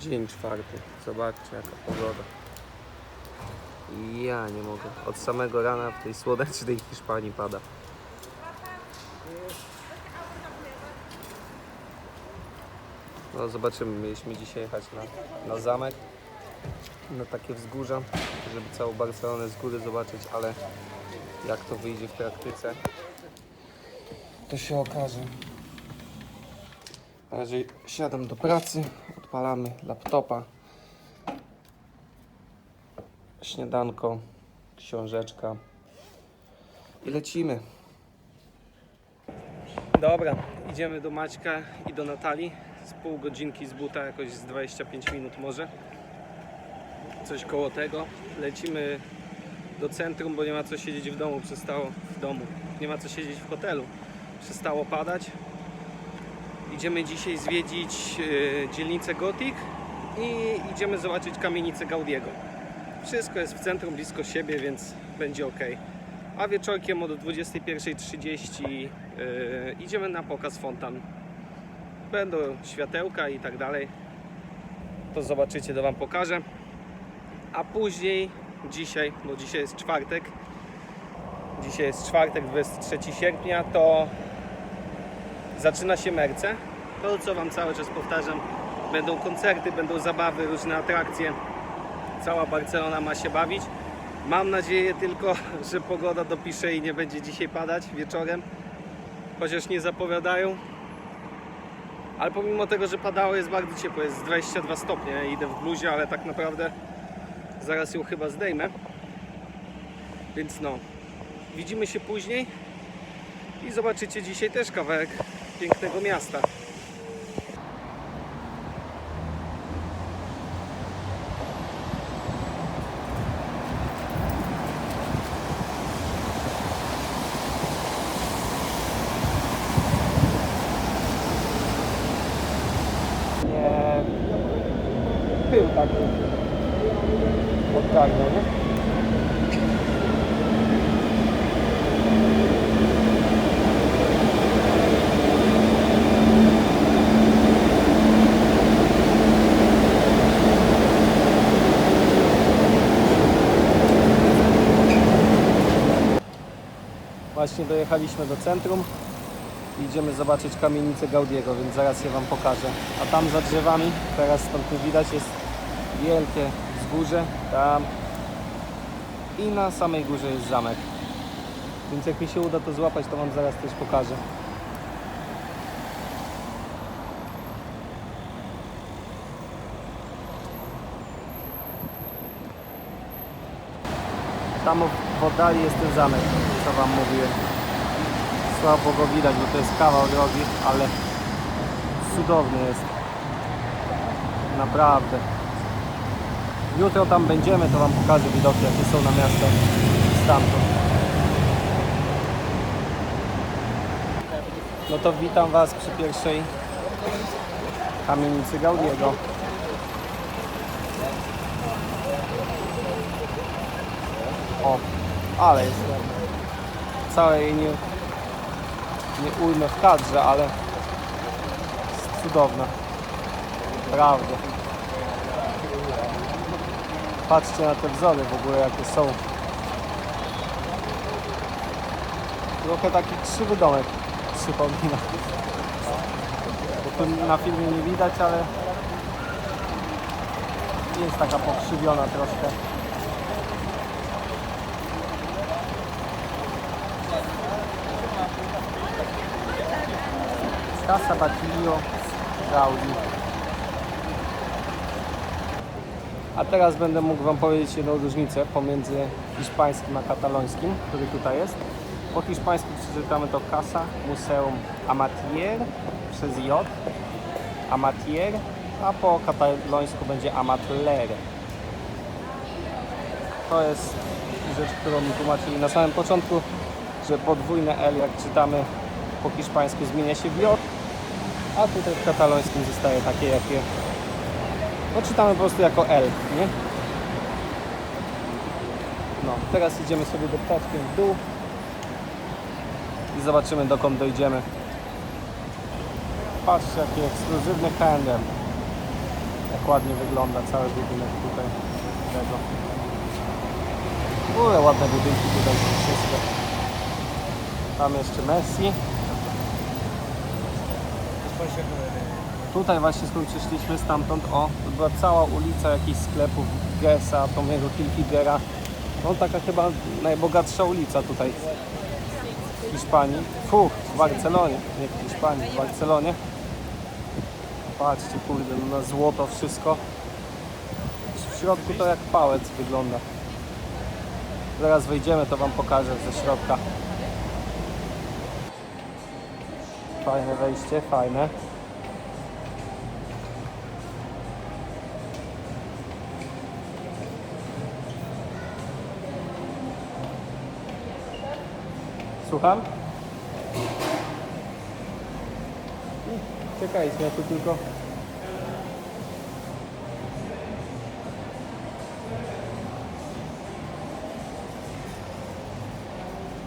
Dzień czwarty. Zobaczcie jaka pogoda. Ja nie mogę. Od samego rana w tej słonecznej Hiszpanii pada. No zobaczymy. Mieliśmy dzisiaj jechać na, na zamek. Na takie wzgórza, żeby całą Barcelonę z góry zobaczyć, ale jak to wyjdzie w praktyce, to się okaże. Na razie siadam do pracy, odpalamy laptopa, śniadanko, książeczka i lecimy. Dobra, idziemy do Maćka i do Natalii. Z pół godzinki z buta, jakoś z 25 minut może. Coś koło tego. Lecimy do centrum, bo nie ma co siedzieć w domu, przestało w domu. Nie ma co siedzieć w hotelu. Przestało padać. Idziemy dzisiaj zwiedzić e, dzielnicę Gothic i idziemy zobaczyć kamienicę Gaudiego. Wszystko jest w centrum, blisko siebie, więc będzie ok. A wieczorkiem od 21.30 e, idziemy na pokaz fontan. Będą światełka i tak dalej. To zobaczycie, to Wam pokażę. A później, dzisiaj, bo dzisiaj jest czwartek, dzisiaj jest czwartek, 23 sierpnia, to zaczyna się Merce. To, co Wam cały czas powtarzam, będą koncerty, będą zabawy, różne atrakcje. Cała Barcelona ma się bawić. Mam nadzieję tylko, że pogoda dopisze i nie będzie dzisiaj padać wieczorem, chociaż nie zapowiadają. Ale pomimo tego, że padało, jest bardzo ciepło, jest 22 stopnie. Idę w bluzie, ale tak naprawdę zaraz ją chyba zdejmę. Więc no, widzimy się później i zobaczycie dzisiaj też kawałek pięknego miasta. Właśnie dojechaliśmy do centrum i idziemy zobaczyć kamienicę Gaudiego, więc zaraz je Wam pokażę. A tam za drzewami, teraz stąd nie widać, jest wielkie wzgórze, tam i na samej górze jest zamek. Więc jak mi się uda to złapać, to Wam zaraz też pokażę. Tam w oddali jest ten zamek, co Wam mówiłem. Słabo go widać, bo to jest kawał drogi, ale cudowny jest. Naprawdę. Jutro tam będziemy, to Wam pokażę widoki, jakie są na miasto stamtąd. No to witam Was przy pierwszej kamienicy Gaudiego. O, ale jest ładna. Całe jej nie, nie ujmę w kadrze, ale jest cudowna. Prawda. Patrzcie na te wzory w ogóle jakie są. Trochę taki krzywy domek przypomina. Bo tu na filmie nie widać, ale jest taka pokrzywiona troszkę. Casa Batilio Gaudi. A teraz będę mógł Wam powiedzieć jedną różnicę pomiędzy hiszpańskim a katalońskim, który tutaj jest. Po hiszpańsku przeczytamy to Casa Museum Amatier przez J, Amatier, a po katalońsku będzie Amatler. To jest rzecz, którą mi tłumaczyli na samym początku, że podwójne L jak czytamy po hiszpańsku zmienia się w J, a tutaj w katalońskim zostaje takie jakie no czytamy po prostu jako L, nie? No, teraz idziemy sobie do ptaczkiem w dół i zobaczymy dokąd Patrzcie jaki ekskluzywny H&M. Jak ładnie wygląda cały budynek tutaj. Tego. W ogóle ładne budynki tutaj są wszystkie. Tam jeszcze Messi. Tutaj właśnie skąd przyszliśmy stamtąd, o, to była cała ulica jakichś sklepów Gesa, Tomiego Hilfigera. No taka chyba najbogatsza ulica tutaj w Hiszpanii. Fu, w Barcelonie, nie w Hiszpanii, w Barcelonie. Patrzcie, kurde, no na złoto wszystko. W środku to jak pałec wygląda. Zaraz wejdziemy, to Wam pokażę ze środka. Fajne wejście, fajne. Słucham? Czekajcie, ja tu tylko...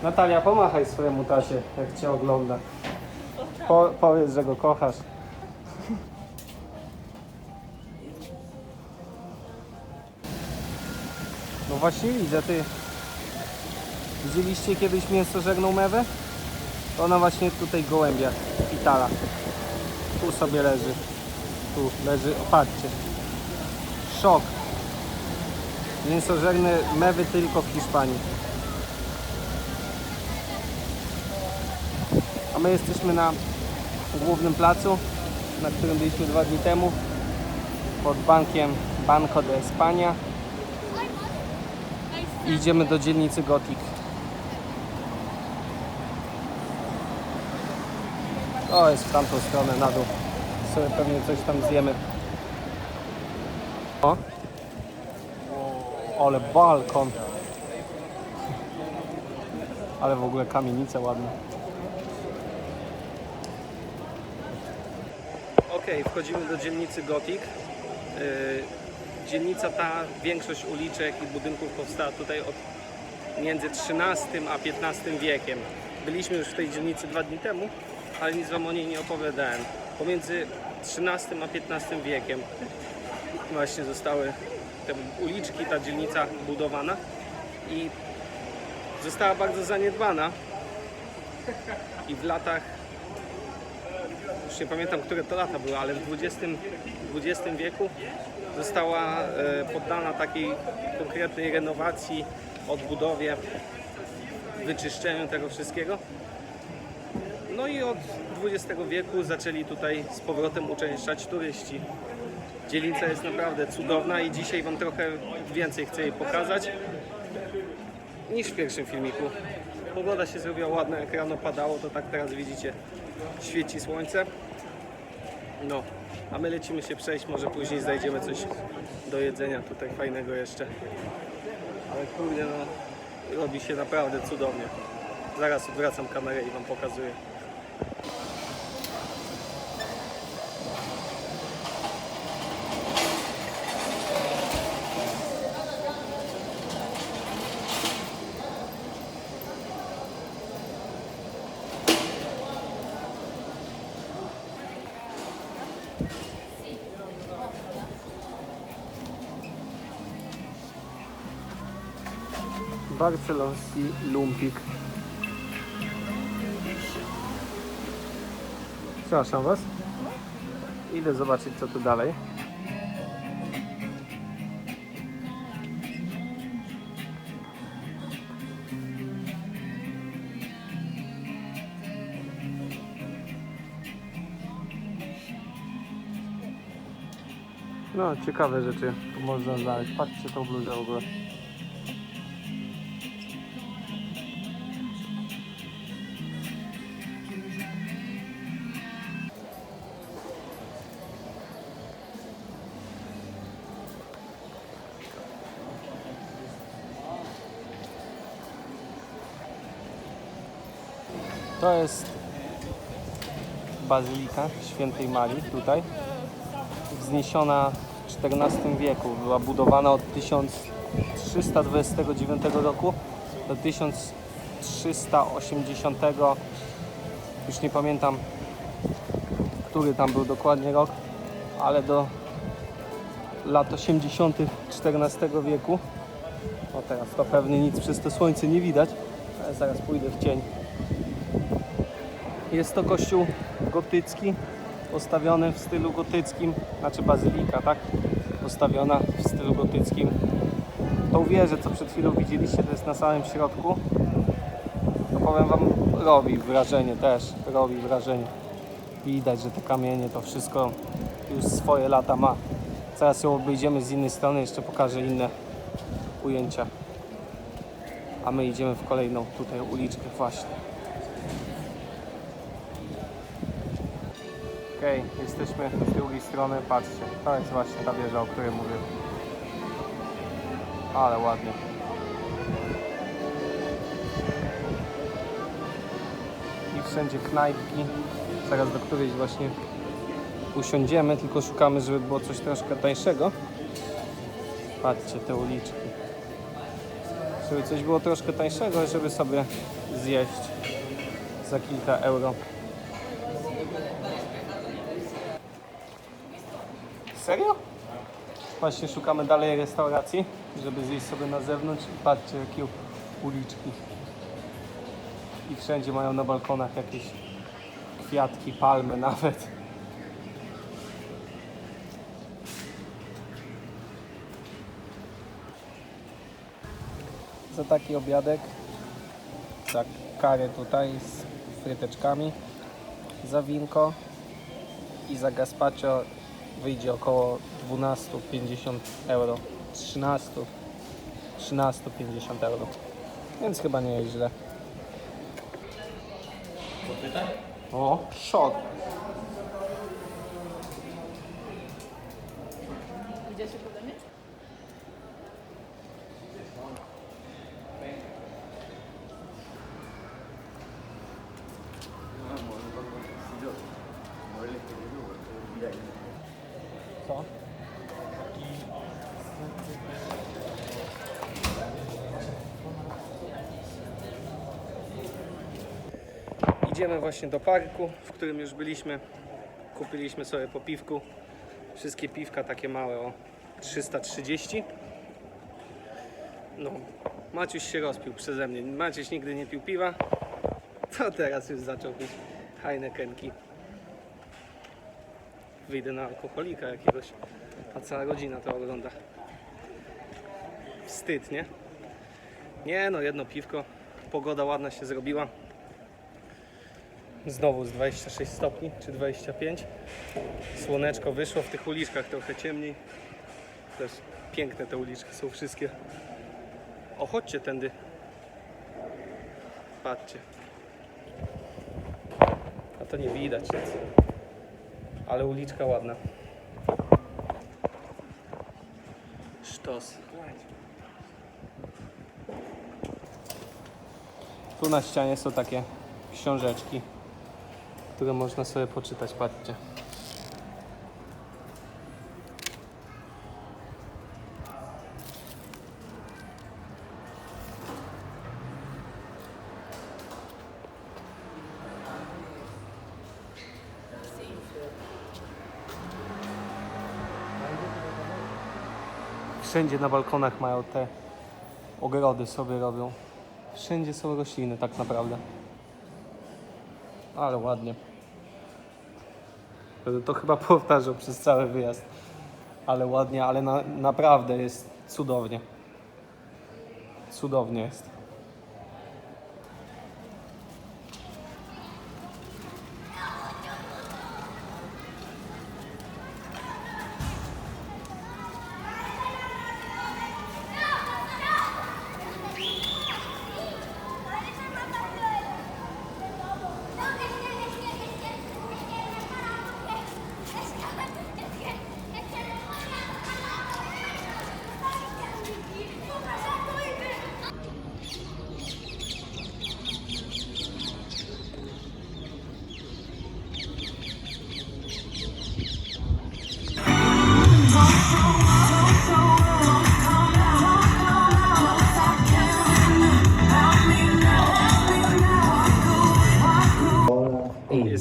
Natalia, pomachaj swojemu tasie, jak Cię ogląda. Po, powiedz, że go kochasz. No właśnie widzę, ty... Widzieliście kiedyś mięsożerną mewę? To ona właśnie tutaj gołębia, pitala. Tu sobie leży. Tu leży, o, patrzcie. Szok. Mięsożerne mewy tylko w Hiszpanii. A my jesteśmy na głównym placu, na którym byliśmy dwa dni temu. Pod bankiem Banco de España. I idziemy do dzielnicy Gothic. O, jest w tamtą stronę, na dół. Sobie pewnie coś tam zjemy. O. Ale balkon. Ale w ogóle kamienica ładna. Ok, wchodzimy do dzielnicy Gothic. Yy, dzielnica ta, większość uliczek i budynków powstała tutaj od między XIII a XV wiekiem. Byliśmy już w tej dzielnicy dwa dni temu, ale nic Wam o niej nie opowiadałem. Pomiędzy XIII a XV wiekiem właśnie zostały te uliczki, ta dzielnica budowana i została bardzo zaniedbana i w latach już nie pamiętam, które to lata były, ale w XX, XX wieku została e, poddana takiej konkretnej renowacji, odbudowie, wyczyszczeniu tego wszystkiego. No i od XX wieku zaczęli tutaj z powrotem uczęszczać turyści. Dzielnica jest naprawdę cudowna i dzisiaj Wam trochę więcej chcę jej pokazać niż w pierwszym filmiku. Pogoda się zrobiła ładna, jak rano padało, to tak teraz widzicie, świeci słońce. No, a my lecimy się przejść, może później znajdziemy coś do jedzenia tutaj fajnego jeszcze. Ale kurde, no, robi się naprawdę cudownie. Zaraz odwracam kamerę i Wam pokazuję. Barcelonski Lumpik. Przepraszam Was. Idę zobaczyć co tu dalej. No, ciekawe rzeczy tu można znaleźć. Patrzcie tą bluzę w ogóle. To jest Bazylika Świętej Marii tutaj. Wzniesiona w XIV wieku. Była budowana od 1329 roku do 1380. Już nie pamiętam, który tam był dokładnie rok, ale do lat 80. XIV wieku. O teraz to pewnie nic przez to słońce nie widać, ale zaraz pójdę w cień. Jest to kościół gotycki, postawiony w stylu gotyckim, znaczy bazylika, tak? Postawiona w stylu gotyckim. Tą wieżę, co przed chwilą widzieliście, to jest na samym środku. To powiem Wam, robi wrażenie też, robi wrażenie. Widać, że te kamienie, to wszystko już swoje lata ma. Zaraz ją obejdziemy z innej strony, jeszcze pokażę inne ujęcia. A my idziemy w kolejną tutaj uliczkę właśnie. Okej, jesteśmy z drugiej strony, patrzcie, to jest właśnie ta wieża, o której mówię. Ale ładnie. I wszędzie knajpki, zaraz do którejś właśnie usiądziemy, tylko szukamy, żeby było coś troszkę tańszego. Patrzcie te uliczki. Żeby coś było troszkę tańszego, żeby sobie zjeść za kilka euro. Właśnie szukamy dalej restauracji, żeby zjeść sobie na zewnątrz i patrzcie jakie uliczki. I wszędzie mają na balkonach jakieś kwiatki, palmy nawet. Za taki obiadek, za karę tutaj z fryteczkami, za winko i za gazpacho wyjdzie około 12-50 euro. 13 13-50 euro. Więc chyba nie jest źle. O, szok. Idziemy właśnie do parku, w którym już byliśmy. Kupiliśmy sobie po piwku. Wszystkie piwka takie małe o 330. No, Maciuś się rozpił przeze mnie. Maciuś nigdy nie pił piwa. To teraz już zaczął pić Heinekenki. Wyjdę na alkoholika jakiegoś, a cała rodzina to ogląda. Wstyd, nie? Nie no, jedno piwko. Pogoda ładna się zrobiła. Znowu z 26 stopni, czy 25. Słoneczko wyszło w tych uliczkach trochę ciemniej. Też piękne te uliczki są wszystkie. O, chodźcie tędy. Patrzcie. A to nie widać nic. Ale uliczka ładna. Sztos. Tu na ścianie są takie książeczki, które można sobie poczytać. Patrzcie. Wszędzie na balkonach mają te ogrody sobie robią. Wszędzie są rośliny tak naprawdę. Ale ładnie. To chyba powtarzał przez cały wyjazd. Ale ładnie, ale na, naprawdę jest cudownie. Cudownie jest.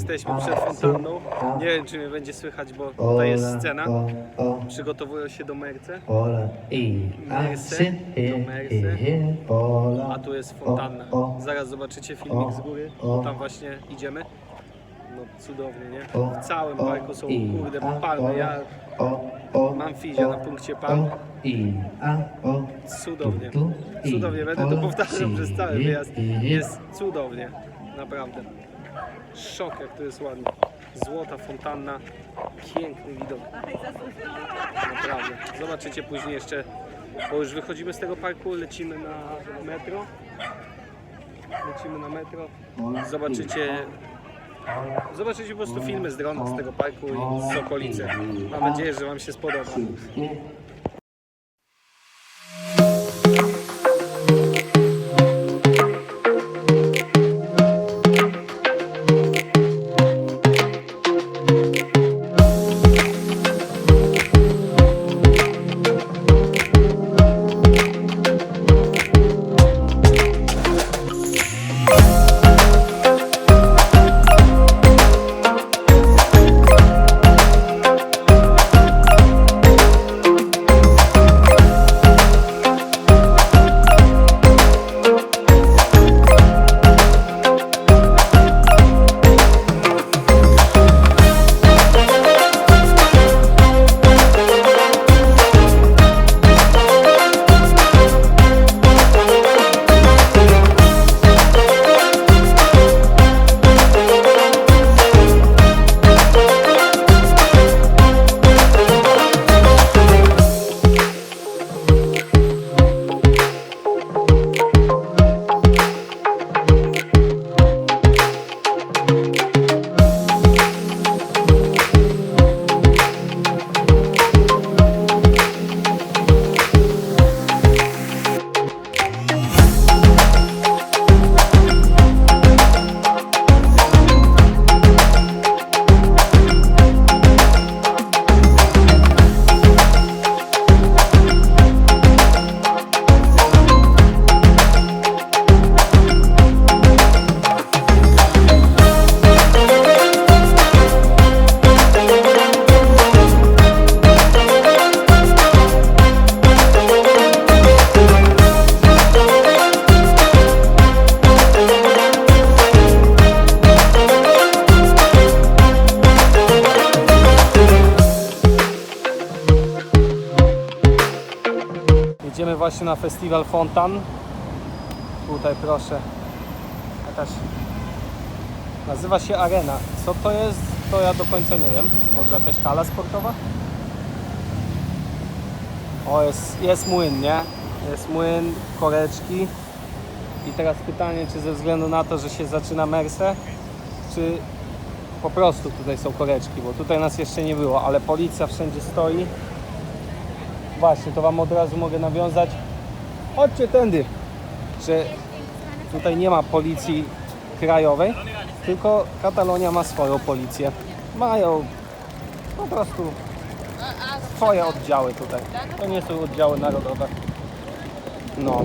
jesteśmy przed fontanną. Nie wiem, czy mnie będzie słychać, bo to jest scena. Przygotowują się do Merce. Merce, do Merce. A tu jest fontanna. Zaraz zobaczycie filmik z góry. Tam właśnie idziemy. No cudownie, nie? W całym parku są, kurde, palmy. Ja mam fizia na punkcie palm. Cudownie. Cudownie, będę to powtarzał przez cały wyjazd. Jest cudownie, naprawdę. Szok jak to jest ładnie. Złota fontanna, piękny widok. Naprawdę. Zobaczycie później jeszcze, bo już wychodzimy z tego parku, lecimy na metro. Lecimy na metro. Zobaczycie Zobaczycie po prostu filmy z drona z tego parku i z okolicy. Mam nadzieję, że Wam się spodoba. Festiwal Fontan. Tutaj proszę. Jakaś. Nazywa się Arena. Co to jest? To ja do końca nie wiem. Może jakaś hala sportowa? O, jest, jest młyn, nie? Jest młyn, koreczki. I teraz pytanie, czy ze względu na to, że się zaczyna Merse, czy po prostu tutaj są koreczki, bo tutaj nas jeszcze nie było, ale policja wszędzie stoi. Właśnie, to Wam od razu mogę nawiązać. Chodźcie tędy, że tutaj nie ma policji krajowej, tylko Katalonia ma swoją policję. Mają po prostu swoje oddziały tutaj. To nie są oddziały narodowe. No.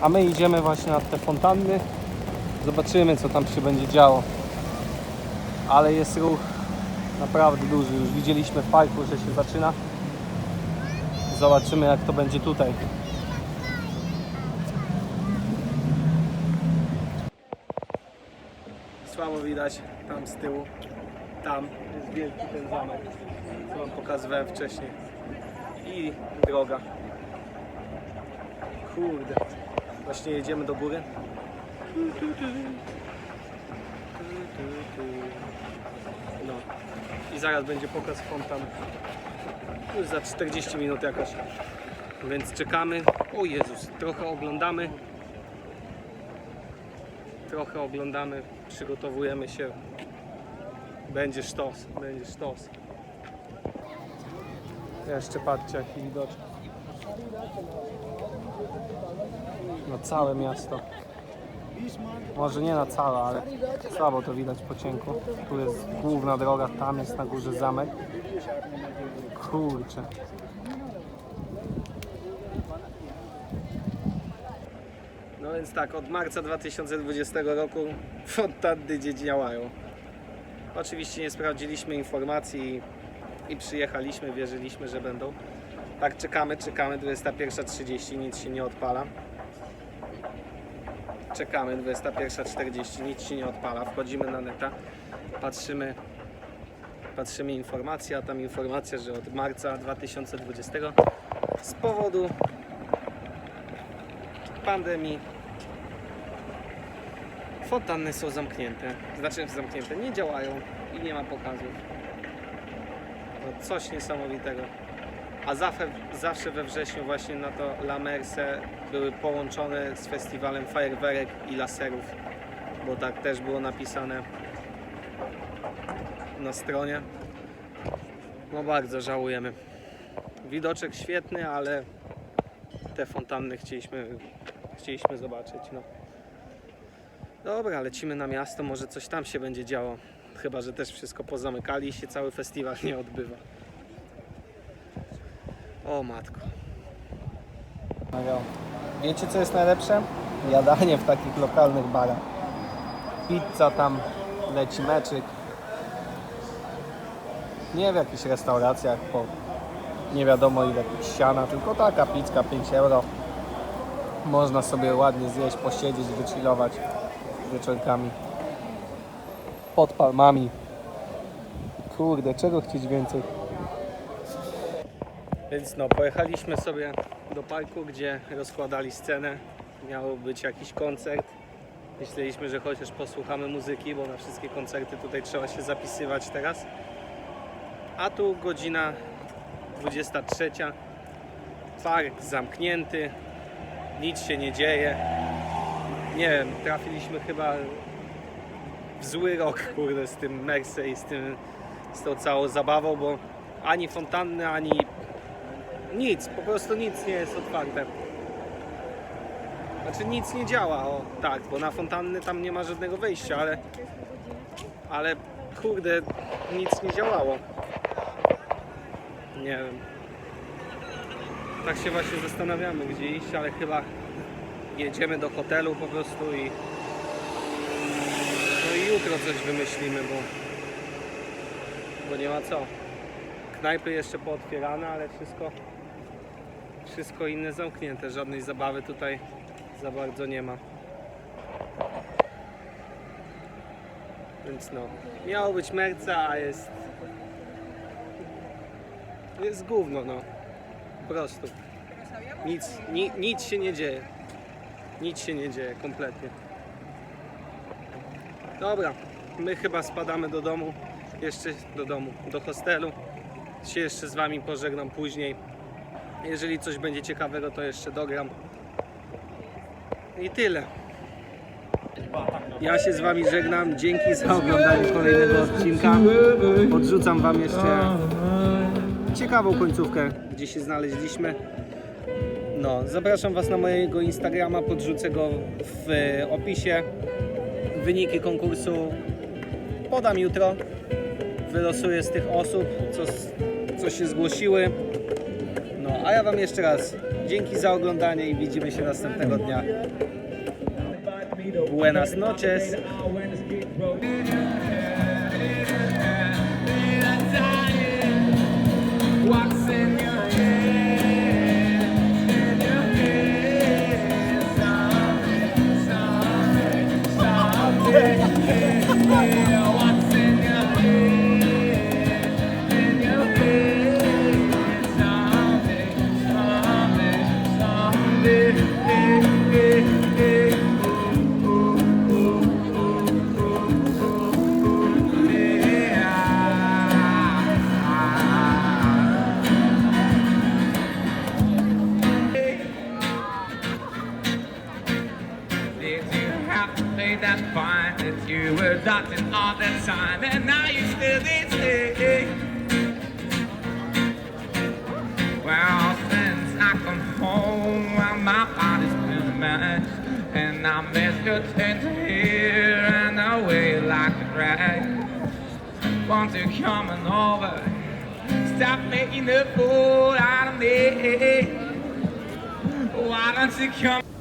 A my idziemy właśnie na te fontanny. Zobaczymy, co tam się będzie działo. Ale jest ruch naprawdę duży. Już widzieliśmy w parku, że się zaczyna. Zobaczymy jak to będzie tutaj. Słabo widać tam z tyłu. Tam jest wielki ten zamek, co wam pokazywałem wcześniej. I droga. Kurde. Właśnie jedziemy do góry. No. I zaraz będzie pokaz fontan. Już za 40 minut jakoś. Więc czekamy. O Jezus, trochę oglądamy. Trochę oglądamy, przygotowujemy się. Będzie sztos, będzie sztos. Jeszcze patrzcie jaki widoczek. No całe miasto. Może nie na całe, ale słabo to widać po cienku. Tu jest główna droga, tam jest na górze zamek. Kurczę. No więc tak, od marca 2020 roku fontanny gdzie działają. Oczywiście nie sprawdziliśmy informacji i, przyjechaliśmy, wierzyliśmy, że będą. Tak czekamy, czekamy, 21.30, nic się nie odpala. Czekamy, 21.40, nic się nie odpala. Wchodzimy na neta, patrzymy, patrzymy informacja, tam informacja, że od marca 2020 z powodu pandemii fontanny są zamknięte. Znaczy zamknięte, nie działają i nie ma pokazów. No coś niesamowitego. A zawsze, zawsze we wrześniu właśnie na to La Merce były połączone z festiwalem fajerwerek i laserów, bo tak też było napisane na stronie. No bardzo żałujemy. Widoczek świetny, ale te fontanny chcieliśmy, chcieliśmy zobaczyć. No. Dobra, lecimy na miasto, może coś tam się będzie działo. Chyba, że też wszystko pozamykali i się cały festiwal nie odbywa. O matko. Wiecie co jest najlepsze? Jadanie w takich lokalnych barach. Pizza tam, leci meczyk. Nie w jakichś restauracjach po nie wiadomo ile siana, tylko taka pizka 5 euro. Można sobie ładnie zjeść, posiedzieć, wychillować wieczorkami. Pod palmami. Kurde, czego chcieć więcej? Więc no, pojechaliśmy sobie do parku, gdzie rozkładali scenę. Miał być jakiś koncert. Myśleliśmy, że chociaż posłuchamy muzyki, bo na wszystkie koncerty tutaj trzeba się zapisywać teraz. A tu godzina 23. Park zamknięty. Nic się nie dzieje. Nie wiem, trafiliśmy chyba w zły rok, kurde, z tym Merse i z, tym, z tą całą zabawą, bo ani fontanny, ani nic, po prostu nic nie jest otwarte. Znaczy nic nie działa, o tak, bo na fontanny tam nie ma żadnego wejścia, ale ale kurde, nic nie działało. Nie wiem. Tak się właśnie zastanawiamy, gdzie iść, ale chyba jedziemy do hotelu po prostu i no i jutro coś wymyślimy, bo bo nie ma co. Knajpy jeszcze pootwierane, ale wszystko wszystko inne zamknięte. Żadnej zabawy tutaj za bardzo nie ma. Więc no, miało być merca, a jest jest gówno, no. Po prostu. Nic, ni, nic się nie dzieje. Nic się nie dzieje, kompletnie. Dobra, my chyba spadamy do domu. Jeszcze do domu, do hostelu. Się jeszcze z Wami pożegnam później. Jeżeli coś będzie ciekawego, to jeszcze dogram. I tyle. Ja się z Wami żegnam. Dzięki za oglądanie kolejnego odcinka. Podrzucam Wam jeszcze ciekawą końcówkę, gdzie się znaleźliśmy. No, zapraszam Was na mojego Instagrama, podrzucę go w opisie. Wyniki konkursu podam jutro. Wylosuję z tych osób, co, co się zgłosiły. No, a ja Wam jeszcze raz dzięki za oglądanie i widzimy się następnego dnia. Buenas noches. yeah. Pay that fine that you were dodging all that time and now you still did stay? Well, since I come home, well, my body's been a mess and I miss your tender hair and the way you like to drag. Won't you come on over? Stop making a fool out of me. Why don't you come?